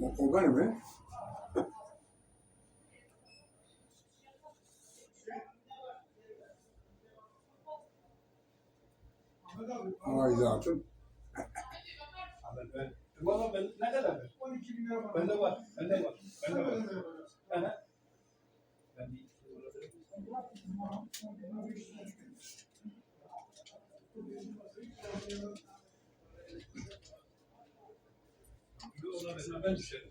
Benim mi? Haydatım. Abi ben, ne kadar? 12 bin lira. Bende var, bende var, bende var. Ben bir Ona mesela ben düşerim.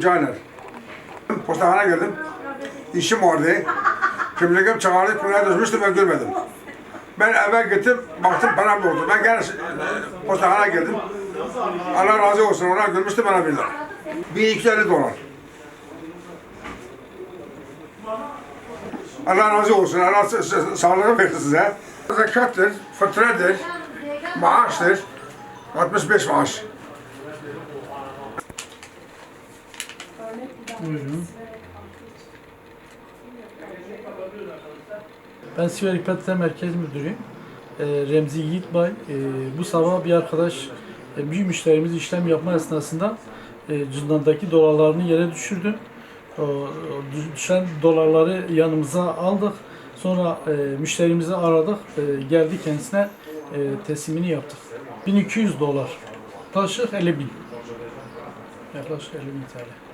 Caner. Postahana geldim. İşim vardı. Kimliğim çağırdı, pınara düşmüştü ben görmedim. Ben eve gittim, baktım param oldu. Ben gene e, postahana geldim. Allah razı olsun, ona görmüştü bana bir lira. 1250 dolar. Allah razı olsun, Allah sa- sa- sağlığı versin size. Zekattır, fıtradır, maaştır. 65 maaş. Ben Sivri PTT Merkez Müdürüyüm. Ee, Remzi Yiğitbay. Ee, bu sabah bir arkadaş e, bir müşterimiz işlem yapma esnasında e, cüzdandaki dolarlarını yere düşürdü. Düşen dolarları yanımıza aldık. Sonra e, müşterimizi aradık. E, geldi kendisine e, teslimini yaptık. 1200 dolar. Yaklaşık 50 bin. Yaklaşık 50 bin TL.